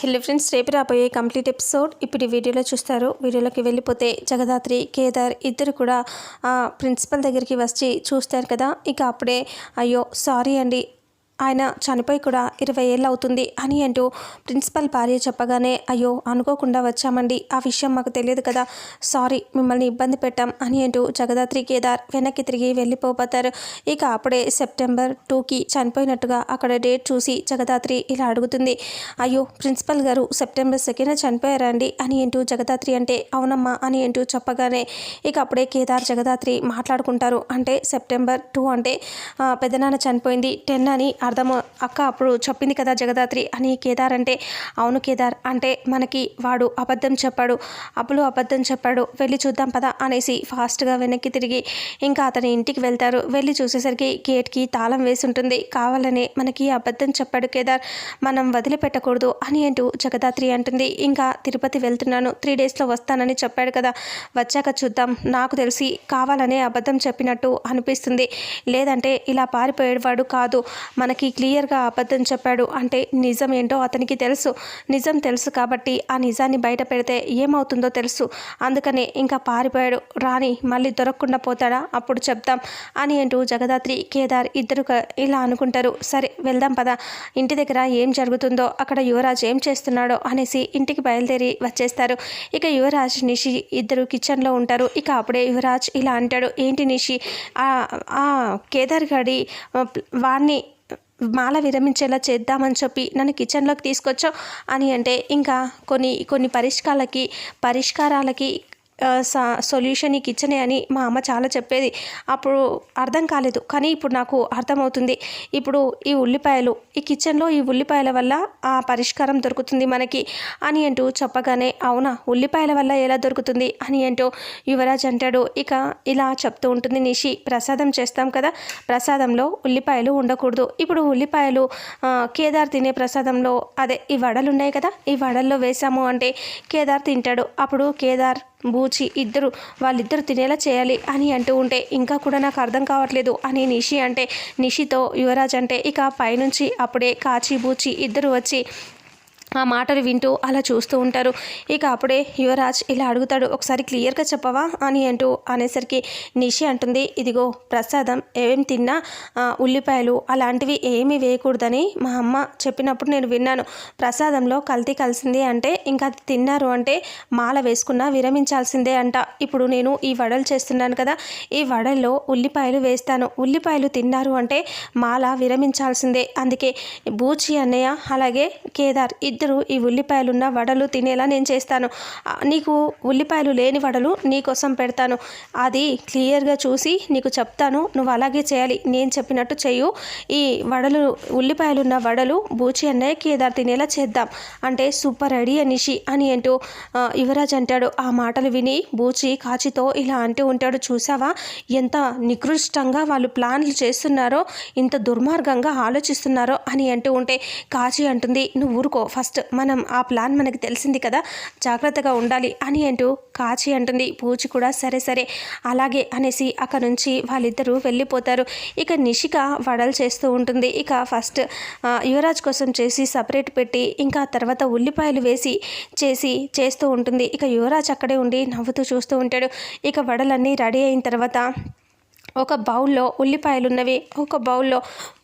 Hello friends రేపు రాబోయే complete episode ఇప్పుడు వీడియోలో చూస్తారు. వీడియోలోకి వెళ్ళిపోతే జగదాత్రి కేదార్ ఇద్దరు కూడా ప్రిన్సిపల్ దగ్గరికి వచ్చి చూస్తారు కదా. ఇక అప్పుడే అయ్యో సారీ అండి ఆయన చనిపోయి కూడా ఇరవై ఏళ్ళు అవుతుంది అని అంటూ ప్రిన్సిపల్ భార్య చెప్పగానే అయ్యో అనుకోకుండా వచ్చామండి. ఆ విషయం మాకు తెలియదు కదా. సారీ మిమ్మల్ని ఇబ్బంది పెట్టాం అని అంటూ జగదాత్రి కేదార్ వెనక్కి తిరిగి వెళ్ళిపోతారు ఇక అప్పుడే సెప్టెంబర్ టూకి చనిపోయినట్టుగా అక్కడ డేట్ చూసి జగదాత్రి ఇలా అడుగుతుంది. అయ్యో ప్రిన్సిపల్ గారు సెప్టెంబర్ సెకండ్ చనిపోయారా అండి? అని అంటూ జగదాత్రి అంటే అవునమ్మా అని అంటూ చెప్పగానే ఇక అప్పుడే కేదార్ జగదాత్రి మాట్లాడుకుంటారు. అంటే సెప్టెంబర్ టూ అంటే పెదనాన్న చనిపోయింది. టెన్ అని అర్థము అక్క అప్పుడు చెప్పింది కదా జగదాత్రి అని కేదార్ అంటే అవును కేదార్ అంటే మనకి వాడు అబద్ధం చెప్పాడు అప్పులు అబద్ధం చెప్పాడు వెళ్ళి చూద్దాం పదా అనేసి ఫాస్ట్గా వెనక్కి తిరిగి ఇంకా అతని ఇంటికి వెళ్తారు. వెళ్ళి చూసేసరికి గేట్కి తాళం వేసి ఉంటుంది. కావాలనే మనకి అబద్ధం చెప్పాడు కేదార్ మనం వదిలిపెట్టకూడదు అని అంటూ జగదాత్రి అంటుంది. ఇంకా తిరుపతి వెళ్తున్నాను త్రీ డేస్లో వస్తానని చెప్పాడు కదా వచ్చాక చూద్దాం నాకు తెలిసి కావాలనే అబద్ధం చెప్పినట్టు అనిపిస్తుంది. లేదంటే ఇలా పారిపోయేవాడు కాదు మనకి క్లియర్గా అబద్ధం చెప్పాడు. అంటే నిజం ఏంటో అతనికి తెలుసు. నిజం తెలుసు కాబట్టి ఆ నిజాన్ని బయట పెడితే ఏమవుతుందో తెలుసు. అందుకనే ఇంకా పారిపోయాడు. రాని మళ్ళీ దొరకకుండా పోతాడా? అప్పుడు చెప్తాం అని అంటూ జగదాత్రి కేదార్ ఇద్దరు ఇలా అనుకుంటారు. సరే వెళ్దాం పద. ఇంటి దగ్గర ఏం జరుగుతుందో అక్కడ యువరాజ్ ఏం చేస్తున్నాడో అనేసి ఇంటికి బయలుదేరి వచ్చేస్తారు. ఇక యువరాజ్ నిషి ఇద్దరు కిచెన్లో ఉంటారు. ఇక అప్పుడే యువరాజ్ ఇలా అంటాడు. ఏంటి నిషి? ఆ కేదార్ గడి వాణ్ణి మాల విరమించేలా చేద్దామని చెప్పి నన్ను కిచెన్లోకి తీసుకొచ్చావు అని అంటే ఇంకా కొన్ని కొన్ని పరిష్కారాలకి పరిష్కారాలకి సొల్యూషన్ ఈ కిచెనే అని మా అమ్మ చాలా చెప్పేది. అప్పుడు అర్థం కాలేదు. కానీ ఇప్పుడు నాకు అర్థమవుతుంది. ఇప్పుడు ఈ ఉల్లిపాయలు ఈ కిచెన్లో ఈ ఉల్లిపాయల వల్ల ఆ పరిష్కారం దొరుకుతుంది మనకి అని అంటూ చెప్పగానే అవునా ఉల్లిపాయల వల్ల ఎలా దొరుకుతుంది అని అంటూ యువరాజ్ అంటాడు. ఇక ఇలా చెప్తూ ఉంటుంది నిషి ప్రసాదం చేస్తాం కదా ప్రసాదంలో ఉల్లిపాయలు ఉండకూడదు. ఇప్పుడు ఉల్లిపాయలు కేదార్ తినే ప్రసాదంలో అదే ఈ వడలు ఉన్నాయి కదా ఈ వడల్లో వేసాము అంటే కేదార్ తింటాడు. అప్పుడు కేదార్ బూచి ఇద్దరు వాళ్ళిద్దరు తినేలా చేయాలి అని అంటూ ఉంటే ఇంకా కూడా నాకు అర్థం కావట్లేదు అని నిషి అంటే నిషితో యువరాజ్ అంటే ఇక పైనుంచి అప్పుడే కాచి బూచి ఇద్దరు వచ్చి ఆ మాటలు వింటూ అలా చూస్తూ ఉంటారు. ఇక అప్పుడే యువరాజ్ ఇలా అడుగుతాడు ఒకసారి క్లియర్గా చెప్పవా? అని అంటూ అనేసరికి నిషి అంటుంది ఇదిగో ప్రసాదం ఏం తిన్నా ఉల్లిపాయలు అలాంటివి ఏమీ వేయకూడదని మా అమ్మ చెప్పినప్పుడు నేను విన్నాను. ప్రసాదంలో కల్తీ కలిసింది అంటే ఇంకా అది తిన్నారు అంటే మాల వేసుకున్నా విరమించాల్సిందే అంట. ఇప్పుడు నేను ఈ వడలు చేస్తున్నాను కదా ఈ వడల్లో ఉల్లిపాయలు వేస్తాను. ఉల్లిపాయలు తిన్నారు అంటే మాల విరమించాల్సిందే. అందుకే బూచి అన్నయ్య అలాగే కేదార్ ఇద్దరు ఈ ఉల్లిపాయలున్న వడలు తినేలా నేను చేస్తాను. నీకు ఉల్లిపాయలు లేని వడలు నీకోసం పెడతాను. అది క్లియర్గా చూసి నీకు చెప్తాను. నువ్వు అలాగే చేయాలి. నేను చెప్పినట్టు చెయ్యు. ఈ వడలు ఉల్లిపాయలున్న వడలు బూచి అన్నయ్య కేదార్ తినేలా చేద్దాం. అంటే సూపర్ రెడీ అనిషి అని అంటూ యువరాజ్ అంటాడు. ఆ మాటలు విని బూచి కాచితో ఇలా అంటూ ఉంటాడు. చూసావా? ఎంత నికృష్టంగా వాళ్ళు ప్లాన్లు చేస్తున్నారో ఇంత దుర్మార్గంగా ఆలోచిస్తున్నారో అని అంటూ ఉంటే కాచి అంటుంది. నువ్వు ఊరుకో. ఫస్ట్ ఫస్ట్ మనం ఆ ప్లాన్ మనకి తెలిసింది కదా జాగ్రత్తగా ఉండాలి అని అంటూ కాచి అంటుంది. పూచి కూడా సరే సరే. అలాగే అనేసి అక్కడ నుంచి వాళ్ళిద్దరూ వెళ్ళిపోతారు. ఇక నిషిక వడలు చేస్తూ ఉంటుంది. ఇక ఫస్ట్ యువరాజ్ కోసం చేసి సపరేట్ పెట్టి ఇంకా తర్వాత ఉల్లిపాయలు వేసి చేసి చేస్తూ ఉంటుంది. ఇక యువరాజ్ అక్కడే ఉండి నవ్వుతూ చూస్తూ ఉంటాడు. ఇక వడలన్నీ రెడీ అయిన తర్వాత ఒక బౌల్లో ఉల్లిపాయలు ఉన్నవి ఒక బౌల్లో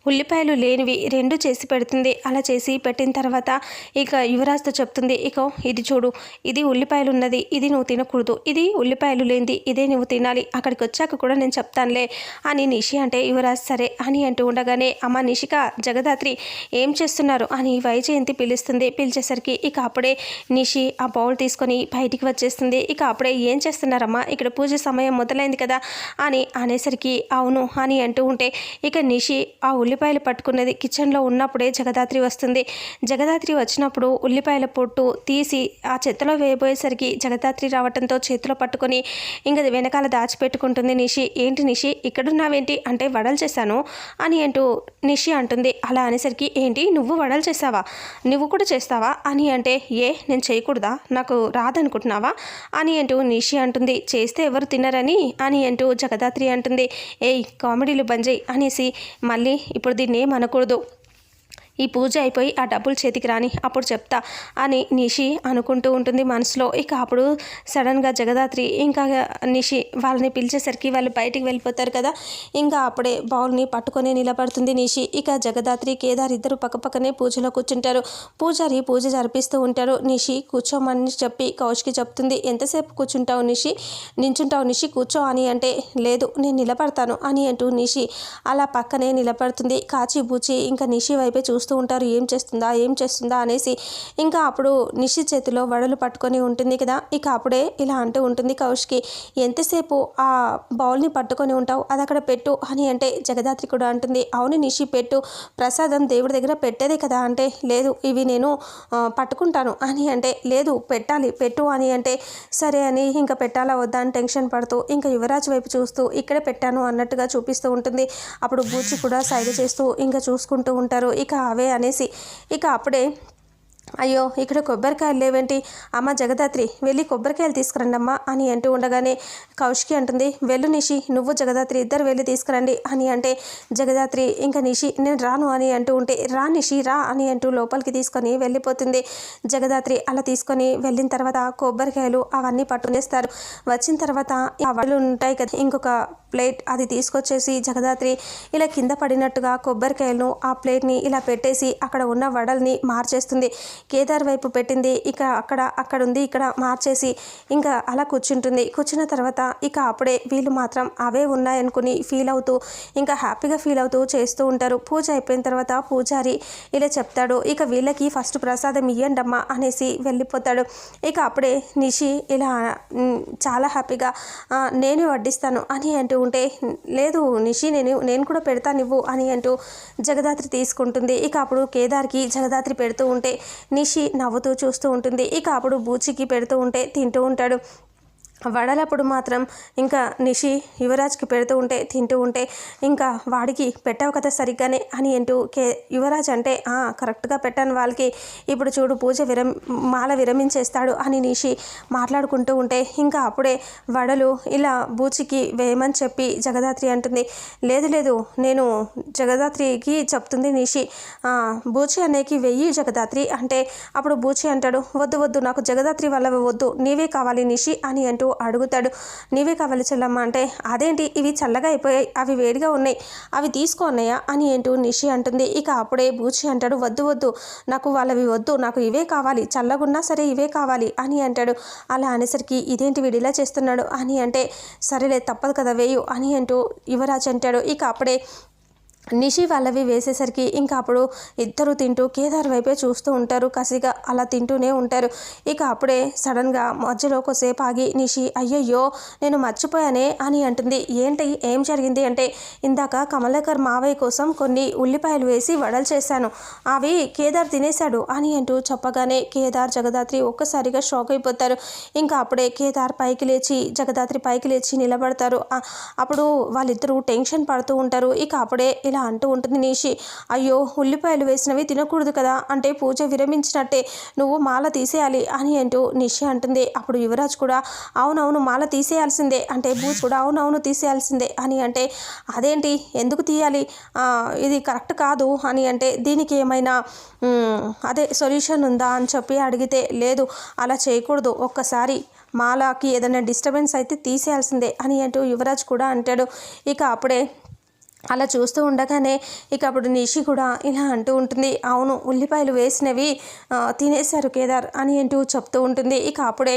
ఉల్లిపాయలు లేనివి రెండు చేసి పెడుతుంది. అలా చేసి పెట్టిన తర్వాత ఇక యువరాజ్తో చెప్తుంది ఇక ఇది చూడు ఇది ఉల్లిపాయలు ఉన్నది ఇది నువ్వు తినకూడదు ఇది ఉల్లిపాయలు లేనిది ఇదే నువ్వు తినాలి అక్కడికి వచ్చాక కూడా నేను చెప్తానులే అని నిషి అంటే యువరాజ్ సరే అని అంటూ ఉండగానే అమ్మ నిషిక జగదాత్రి ఏం చేస్తున్నారు? అని వైజయంతి పిలుస్తుంది. పిలిచేసరికి ఇక అప్పుడే నిషి ఆ బౌల్ తీసుకొని బయటికి వచ్చేస్తుంది. ఇక అప్పుడే ఏం చేస్తున్నారమ్మా? ఇక్కడ పూజ సమయం మొదలైంది కదా అని అనేసరికి అవును అని అంటూ ఉంటే ఇక నిషి ఆ ఉల్లి ఉల్లిపాయలు పట్టుకున్నది కిచెన్లో ఉన్నప్పుడే జగదాత్రి వస్తుంది. జగదాత్రి వచ్చినప్పుడు ఉల్లిపాయల పొట్టు తీసి ఆ చెత్తలో వేయబోయేసరికి జగదాత్రి రావడంతో చేతిలో పట్టుకొని ఇంకా వెనకాల దాచిపెట్టుకుంటుంది నిషి. ఏంటి నిషి ఇక్కడున్నావేంటి? అంటే వడలు చేశాను అని అంటూ నిషి అంటుంది. అలా అనేసరికి ఏంటి నువ్వు వడలు చేసావా నువ్వు కూడా చేస్తావా? అని అంటే ఏ నేను చేయకూడదా? నాకు రాదనుకుంటున్నావా? అని అంటూ నిషి అంటుంది. చేస్తే ఎవరు తినరని? అని అంటూ జగదాత్రి అంటుంది. ఏయ్ కామెడీలు బంద్ అనేసి మళ్ళీ ఇప్పుడు దీన్ని ఏం అనకూడదు ఈ పూజ అయిపోయి ఆ డబ్బులు చేతికి రాని అప్పుడు చెప్తా అని నిషి అనుకుంటూ ఉంటుంది మనసులో. ఇక అప్పుడు సడన్గా జగదాత్రి ఇంకా నిషి వాళ్ళని పిలిచేసరికి వాళ్ళు బయటికి వెళ్ళిపోతారు కదా. ఇంకా అప్పుడే బౌల్ని పట్టుకొని నిలబడుతుంది నిషి. ఇక జగదాత్రి కేదార్ ఇద్దరు పక్కపక్కనే పూజలో కూర్చుంటారు. పూజారి పూజ జరిపిస్తూ ఉంటారు. నిషి కూర్చోమని చెప్పి కౌష్కి చెప్తుంది. ఎంతసేపు కూర్చుంటావు నిషి? నించుంటావు నిషి? కూర్చో అని అంటే లేదు నేను నిలబడతాను అని అంటూ నిషి అలా పక్కనే నిలబడుతుంది. కాచి బూచి ఇంకా నిషి వైపే చూస్తూ చూస్తూ ఉంటారు ఏం చేస్తుందా ఏం చేస్తుందా అనేసి ఇంకా అప్పుడు నిషి చేతిలో వడలు పట్టుకొని ఉంటుంది కదా ఇక అప్పుడే ఇలా అంటూ ఉంటుంది కౌష్కి ఎంతసేపు ఆ బౌల్ని పట్టుకొని ఉంటావు? అది అక్కడ పెట్టు అని అంటే జగదాత్రి కూడా అంటుంది. అవును నిషి పెట్టు. ప్రసాదం దేవుడి దగ్గర పెట్టేదే కదా అంటే లేదు ఇవి నేను పట్టుకుంటాను అని అంటే లేదు పెట్టాలి పెట్టు అని అంటే సరే అని ఇంకా పెట్టాలా వద్దా అని టెన్షన్ పడుతూ ఇంకా యువరాజ్ వైపు చూస్తూ ఇక్కడే పెట్టాను అన్నట్టుగా చూపిస్తూ ఉంటుంది. అప్పుడు బూచి కూడా సైడ్ చేస్తూ ఇంకా చూసుకుంటూ ఉంటారు. ఇక అవే అనేసి ఇక అప్పుడే అయ్యో ఇక్కడ కొబ్బరికాయలు లేవేంటి? అమ్మ జగదాత్రి వెళ్ళి కొబ్బరికాయలు తీసుకురండమ్మా అని అంటూ ఉండగానే కౌశికి అంటుంది వెళ్ళు నిషి నువ్వు జగదాత్రి ఇద్దరు వెళ్ళి తీసుకురండి అని అంటే జగదాత్రి ఇంకా నిషి నేను రాను అని అంటూ ఉంటే రా నిషి రా అని అంటూ లోపలికి తీసుకొని వెళ్ళిపోతుంది. జగదాత్రి అలా తీసుకొని వెళ్ళిన తర్వాత కొబ్బరికాయలు అవన్నీ పట్టునేస్తారు వచ్చిన తర్వాత ఆ వాళ్ళు ఉంటాయి కదా ఇంకొక ప్లేట్ అది తీసుకొచ్చేసి జగదాత్రి ఇలా కింద పడినట్టుగా కొబ్బరికాయలను ఆ ప్లేట్ని ఇలా పెట్టేసి అక్కడ ఉన్న వడల్ని మార్చేస్తుంది. కేదార్ వైపు పెట్టింది. ఇక అక్కడ అక్కడ ఉంది ఇక్కడ మార్చేసి ఇంకా అలా కూర్చుంటుంది. కూర్చున్న తర్వాత ఇక అప్పుడే వీళ్ళు మాత్రం అవే ఉన్నాయనుకుని ఫీల్ అవుతూ ఇంకా హ్యాపీగా ఫీల్ అవుతూ చేస్తూ ఉంటారు. పూజ అయిపోయిన తర్వాత పూజారి ఇలా చెప్తాడు ఇక వీళ్ళకి ఫస్ట్ ప్రసాదం ఇయ్యండమ్మా అనేసి వెళ్ళిపోతాడు. ఇక అప్పుడే నిషి ఇలా చాలా హ్యాపీగా నేను వడ్డిస్తాను అని అంటూ ఉంటే లేదు నిషి నేను నేను కూడా పెడతాను ఇవ్వు అని అంటూ జగదాత్రి తీసుకుంటుంది. ఇక అప్పుడు కేదార్కి జగదాత్రి పెడుతూ ఉంటే నిషి నవ్వుతూ చూస్తూ ఉంటుంది. ఇక అప్పుడు బూచికి పెడుతూ ఉంటే తింటూ ఉంటాడు. వడలప్పుడు మాత్రం ఇంకా నిషి యువరాజ్కి పెడుతూ ఉంటే తింటూ ఉంటే ఇంకా వాడికి పెట్టావు కదా సరిగ్గానే అని అంటూ కే యువరాజ్ అంటే కరెక్ట్గా పెట్టాను వాళ్ళకి. ఇప్పుడు చూడు పూజ విరం మాల విరమించేస్తాడు అని నిషి మాట్లాడుకుంటూ ఉంటే ఇంకా అప్పుడే వడలు ఇలా బూచికి వేయమని చెప్పి జగదాత్రి అంటుంది. లేదు లేదు నేను జగదాత్రికి చెప్తుంది నిషి. బూచి అనేకి వెయ్యి జగదాత్రి అంటే అప్పుడు బూచి అంటాడు వద్దు వద్దు నాకు జగదాత్రి వల్ల వద్దు నీవే కావాలి నిషి అని అంటూ అడుగుతాడు. నీవే కావాలి చెల్లమ్మ. అంటే అదేంటి? ఇవి చల్లగా అయిపోయాయి. అవి వేడిగా ఉన్నాయి. అవి తీసుకోన్నాయా అని అంటూ నిషి అంటుంది. ఇక అప్పుడే బూచి అంటాడు వద్దు వద్దు. నాకు వాళ్ళవి వద్దు. నాకు ఇవే కావాలి. చల్లగున్నా సరే ఇవే కావాలి అని అంటాడు. అలా అనేసరికి ఇదేంటి వీడు ఇలా చేస్తున్నాడు? అని అంటే సరేలే తప్పదు కదా వేయు అని అంటూ యువరాజ్ అంటాడు. ఇక అప్పుడే నిషి వాళ్ళవి వేసేసరికి ఇంకా అప్పుడు ఇద్దరు తింటూ కేదార్ వైపే చూస్తూ ఉంటారు. కసిగా అలా తింటూనే ఉంటారు. ఇక అప్పుడే సడన్గా మధ్యలో కొద్దిసేపు ఆగి నిషి అయ్యయ్యో నేను మర్చిపోయానే అని అంటుంది. ఏంటి? ఏం జరిగింది? అంటే ఇందాక కమలాకర్ మావయ్య కోసం కొన్ని ఉల్లిపాయలు వేసి వడలు చేశాను. అవి కేదార్ తినేశాడు అని అంటూ చెప్పగానే కేదార్ జగదాత్రి ఒక్కసారిగా షాక్ అయిపోతారు. ఇంకా అప్పుడే కేదార్ పైకి లేచి జగదాత్రి పైకి లేచి నిలబడతారు. అప్పుడు వాళ్ళిద్దరూ టెన్షన్ పడుతూ ఉంటారు. ఇక అప్పుడే ఇలా అంటూ ఉంటుంది నిషి. అయ్యో ఉల్లిపాయలు వేసినవి తినకూడదు కదా? అంటే పూజ విరమించినట్టే. నువ్వు మాల తీసేయాలి అని అంటూ నిషి అంటుంది. అప్పుడు యువరాజ్ కూడా అవునవును మాల తీసేయాల్సిందే. అంటే బూజ్ కూడా అవునవును తీసేయాల్సిందే. అని అంటే అదేంటి? ఎందుకు తీయాలి? ఇది కరెక్ట్ కాదు. అని అంటే దీనికి ఏమైనా అదే సొల్యూషన్ ఉందా? అని చెప్పి అడిగితే లేదు అలా చేయకూడదు. ఒక్కసారి మాలకి ఏదైనా డిస్టర్బెన్స్ అయితే తీసేయాల్సిందే. అని అంటూ యువరాజ్ కూడా అంటాడు. ఇక అప్పుడే అలా చూస్తూ ఉండగానే ఇక అప్పుడు నిషి కూడా ఇలా అంటూ ఉంటుంది అవును ఉల్లిపాయలు వేసినవి తినేశారు కేదార్ అని అంటూ చెప్తూ ఉంటుంది. ఇక అప్పుడే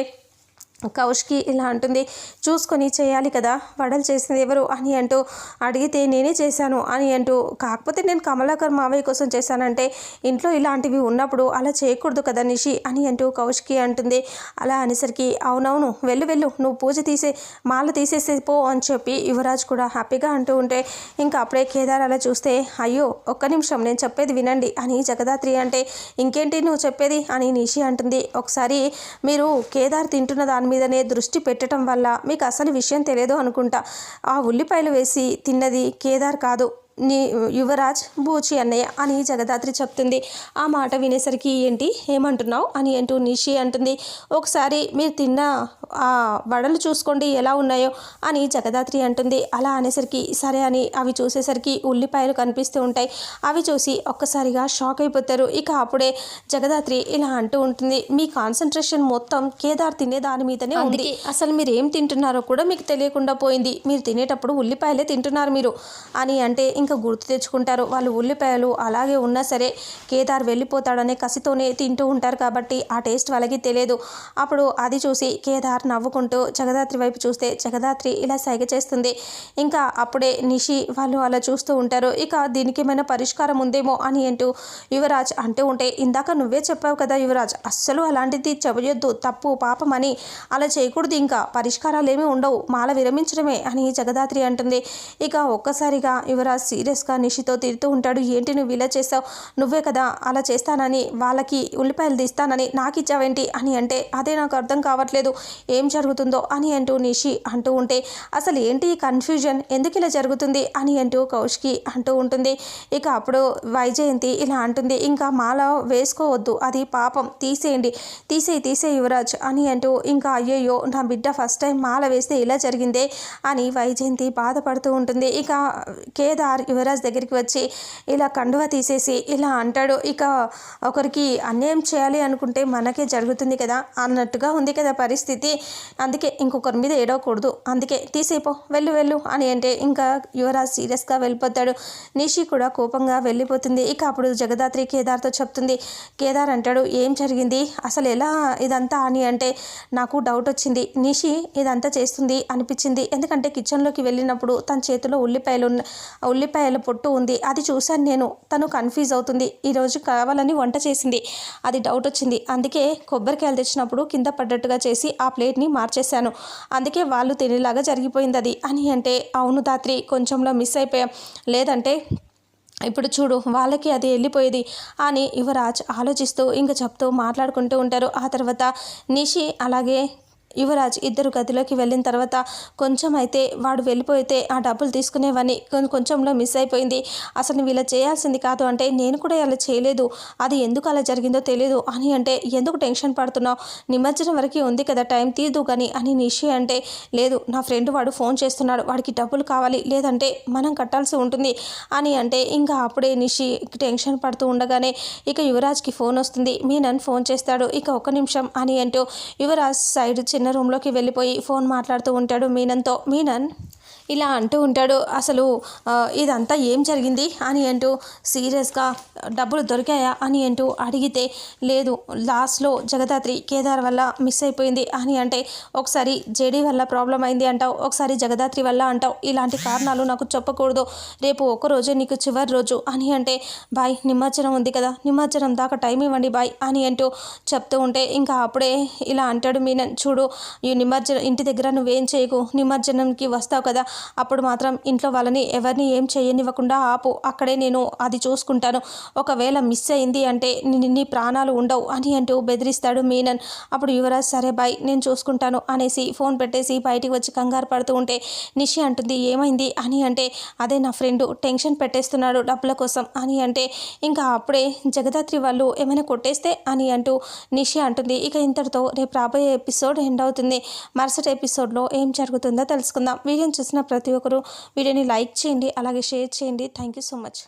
కౌష్కి ఇలా అంటుంది చూసుకొని చేయాలి కదా వడలు చేసింది ఎవరు? అని అంటూ అడిగితే నేనే చేశాను అని అంటూ కాకపోతే నేను కమలాకర్ మావయ్య కోసం చేశానంటే ఇంట్లో ఇలాంటివి ఉన్నప్పుడు అలా చేయకూడదు కదా నిషి అని అంటూ కౌష్కి అంటుంది. అలా అనేసరికి అవునవును వెళ్ళు వెళ్ళు నువ్వు పూజ తీసే మాల తీసేసే పో అని చెప్పి యువరాజ్ కూడా హ్యాపీగా అంటూ ఉంటే ఇంకా అప్పుడే కేదార్ అలా చూస్తే అయ్యో ఒక్క నిమిషం నేను చెప్పేది వినండి అని జగదాత్రి అంటే ఇంకేంటి నువ్వు చెప్పేది? అని నిషి అంటుంది. ఒకసారి మీరు కేదార్ తింటున్న దాని మీదనే దృష్టి పెట్టడం వల్ల మీకు అసలు విషయం తెలియదు అనుకుంటా. ఆ ఉల్లిపాయలు వేసి తిన్నది కేదార్ కాదు. నీ యువరాజ్ బూచి అన్నయ్య అని జగదాత్రి చెప్తుంది. ఆ మాట వినేసరికి ఏంటి? ఏమంటున్నావు? అని అంటూ నిషి అంటుంది. ఒకసారి మీరు తిన్న ఆ వడలు చూసుకోండి ఎలా ఉన్నాయో అని జగదాత్రి అంటుంది. అలా అనేసరికి సరే అని అవి చూసేసరికి ఉల్లిపాయలు కనిపిస్తూ ఉంటాయి. అవి చూసి ఒక్కసారిగా షాక్ అయిపోతారు. ఇక అప్పుడే జగదాత్రి ఇలా అంటూ ఉంటుంది. మీ కాన్సన్ట్రేషన్ మొత్తం కేదార్ తినే దాని మీదనే ఉంది. అసలు మీరు ఏం తింటున్నారో కూడా మీకు తెలియకుండా పోయింది. మీరు తినేటప్పుడు ఉల్లిపాయలే తింటున్నారు మీరు అని అంటే ఇంకా గుర్తు తెచ్చుకుంటారు. వాళ్ళు ఉల్లిపాయలు అలాగే ఉన్నా సరే కేదార్ వెళ్ళిపోతాడనే కసితోనే తింటూ ఉంటారు కాబట్టి ఆ టేస్ట్ వాళ్ళకి తెలియదు. అప్పుడు అది చూసి కేదార్ నవ్వుకుంటూ జగదాత్రి వైపు చూస్తే జగదాత్రి ఇలా సైగ చేస్తుంది. ఇంకా అప్పుడే నిషి వాళ్ళు అలా చూస్తూ ఉంటారు. ఇక దీనికి ఏమైనా పరిష్కారం ఉందేమో అని అంటూ యువరాజ్ అంటూ ఉంటే ఇందాక నువ్వే చెప్పావు కదా యువరాజ్ అస్సలు అలాంటిది చెప్పొద్దు. తప్పు పాపం అని అలా చేయకూడదు ఇంకా. పరిష్కారాలు ఏమీ ఉండవు. మాల విరమించడమే అని జగదాత్రి అంటుంది. ఇక ఒక్కసారిగా యువరాజ్ సీరియస్గా నిషితో తిడుతూ ఉంటాడు. ఏంటి నువ్వు ఇలా చేసావు నువ్వే కదా అలా చేస్తానని వాళ్ళకి ఉల్లిపాయలు తీస్తానని నాకు ఇచ్చావేంటి? అని అంటే అదే నాకు అర్థం కావట్లేదు. ఏం జరుగుతుందో? అని అంటూ నిషి అంటూ ఉంటే అసలు ఏంటి ఈ కన్ఫ్యూజన్? ఎందుకు ఇలా జరుగుతుంది? అని అంటూ కౌశికి అంటూ ఉంటుంది. ఇక అప్పుడు వైజయంతి ఇలా అంటుంది ఇంకా మాల వేసుకోవద్దు అది పాపం. తీసేయండి. తీసేయి తీసే యువరాజ్. అని అంటూ ఇంకా అయ్యయ్యో నా బిడ్డ ఫస్ట్ టైం మాల వేస్తే ఇలా జరిగిందే? అని వైజయంతి బాధపడుతూ ఉంటుంది. ఇక కేదార్ యువరాజ్ దగ్గరికి వచ్చి ఇలా కండువ తీసేసి ఇలా అంటాడు. ఇక ఒకరికి అన్యాయం చేయాలి అనుకుంటే మనకే జరుగుతుంది కదా అన్నట్టుగా ఉంది కదా పరిస్థితి. అందుకే ఇంకొకరి మీద ఏడవకూడదు. అందుకే తీసేపో వెళ్ళు వెళ్ళు అని అంటే ఇంకా యువరాజ్ సీరియస్గా వెళ్ళిపోతాడు. నిషి కూడా కోపంగా వెళ్ళిపోతుంది. ఇక అప్పుడు జగదాత్రి కేదార్తో చెప్తుంది కేదార్ అంటాడు ఏం జరిగింది? అసలు ఎలా ఇదంతా అని అంటే నాకు డౌట్ వచ్చింది. నిషి ఇదంతా చేస్తుంది అనిపించింది. ఎందుకంటే కిచెన్లోకి వెళ్ళినప్పుడు తన చేతిలో ఉల్లిపాయలు ఉన్న ఉల్లిపాయల పొట్టు ఉంది. అది చూశాను నేను. తను కన్ఫ్యూజ్ అవుతుంది. ఈరోజు కావాలని వంట చేసింది. అది డౌట్ వచ్చింది. అందుకే కొబ్బరికాయలు తెచ్చినప్పుడు కింద పడ్డట్టుగా చేసి ఆ ప్లేట్ని మార్చేశాను. అందుకే వాళ్ళు తినేలాగా జరిగిపోయింది అది. అని అంటే అవును దాత్రి కొంచెంలో మిస్ అయిపోయాం. లేదంటే ఇప్పుడు చూడు వాళ్ళకి అది వెళ్ళిపోయేది. అని యువరాజ్ ఆలోచిస్తూ ఇంకా చెప్తూ మాట్లాడుకుంటూ ఉంటారు. ఆ తర్వాత నిషి అలాగే యువరాజ్ ఇద్దరు గదిలోకి వెళ్ళిన తర్వాత కొంచెం అయితే వాడు వెళ్ళిపోతే ఆ డబ్బులు తీసుకునేవని కొంచెంలో మిస్ అయిపోయింది. అసలు వీళ్ళ చేయాల్సింది కాదు అంటే నేను కూడా ఇలా చేయలేదు. అది ఎందుకు అలా జరిగిందో తెలియదు అని అంటే ఎందుకు టెన్షన్ పడుతున్నావు? నిమజ్జనం వరకు ఉంది కదా టైం తీదు కానీ అని నిషి అంటే లేదు నా ఫ్రెండ్ వాడు ఫోన్ చేస్తున్నాడు వాడికి డబ్బులు కావాలి లేదంటే మనం కట్టాల్సి ఉంటుంది అని అంటే ఇంకా అప్పుడే నిషి టెన్షన్ పడుతూ ఉండగానే ఇక యువరాజ్కి ఫోన్ వస్తుంది. మీ నన్ను ఫోన్ చేస్తాడు ఇక ఒక నిమిషం అని అంటూ యువరాజ్ సైడ్ చిన్న రూమ్లోకి వెళ్ళిపోయి ఫోన్ మాట్లాడుతూ ఉంటాడు మీనన్తో మీనన్ ఇలా అంటూ ఉంటాడు. అసలు ఇదంతా ఏం జరిగింది? అని అంటూ సీరియస్గా డబ్బులు దొరికాయా? అని అంటూ అడిగితే లేదు లాస్ట్లో జగదాత్రి కేదార్ వల్ల మిస్ అయిపోయింది అని అంటే ఒకసారి జేడీ వల్ల ప్రాబ్లం అయింది అంటావు ఒకసారి జగదాత్రి వల్ల అంటావు ఇలాంటి కారణాలు నాకు చెప్పకూడదు రేపు ఒకరోజే నీకు చివరి రోజు అని అంటే బాయ్ నిమజ్జనం ఉంది కదా నిమజ్జనం దాకా టైం ఇవ్వండి బాయ్ అని అంటూ చెప్తూ ఉంటే ఇంకా అప్పుడే ఇలా అంటాడు మీనన్ చూడు ఈ నిమజ్జనం ఇంటి దగ్గర నువ్వేం చేయకు నిమజ్జనంకి వస్తావు కదా అప్పుడు మాత్రం ఇంట్లో వాళ్ళని ఎవరిని ఏం చేయనివ్వకుండా ఆపు అక్కడే నేను అది చూసుకుంటాను. ఒకవేళ మిస్ అయింది అంటే నీ ప్రాణాలు ఉండవు అని అంటూ బెదిరిస్తాడు మీనన్. అప్పుడు యువరాజ్ సరే బాయ్ నేను చూసుకుంటాను అనేసి ఫోన్ పెట్టేసి బయటికి వచ్చి కంగారు పడుతూ ఉంటే నిషి అంటుంది ఏమైంది? అని అంటే అదే నా ఫ్రెండ్ టెన్షన్ పెట్టేస్తున్నాడు డబ్బుల కోసం అని అంటే ఇంకా అప్పుడే జగదాత్రి వాళ్ళు ఏమైనా కొట్టేస్తే అని అంటూ నిషి అంటుంది ఇక ఇంతటితో రేపు రాబోయే ఎపిసోడ్ ఎండ్ అవుతుంది. మరుసటి ఎపిసోడ్లో ఏం జరుగుతుందో తెలుసుకుందాం. వీడియోని చూసిన ప్రతి ఒక్కరూ వీడియోని లైక్ చేయండి అలాగే షేర్ చేయండి. Thank you so much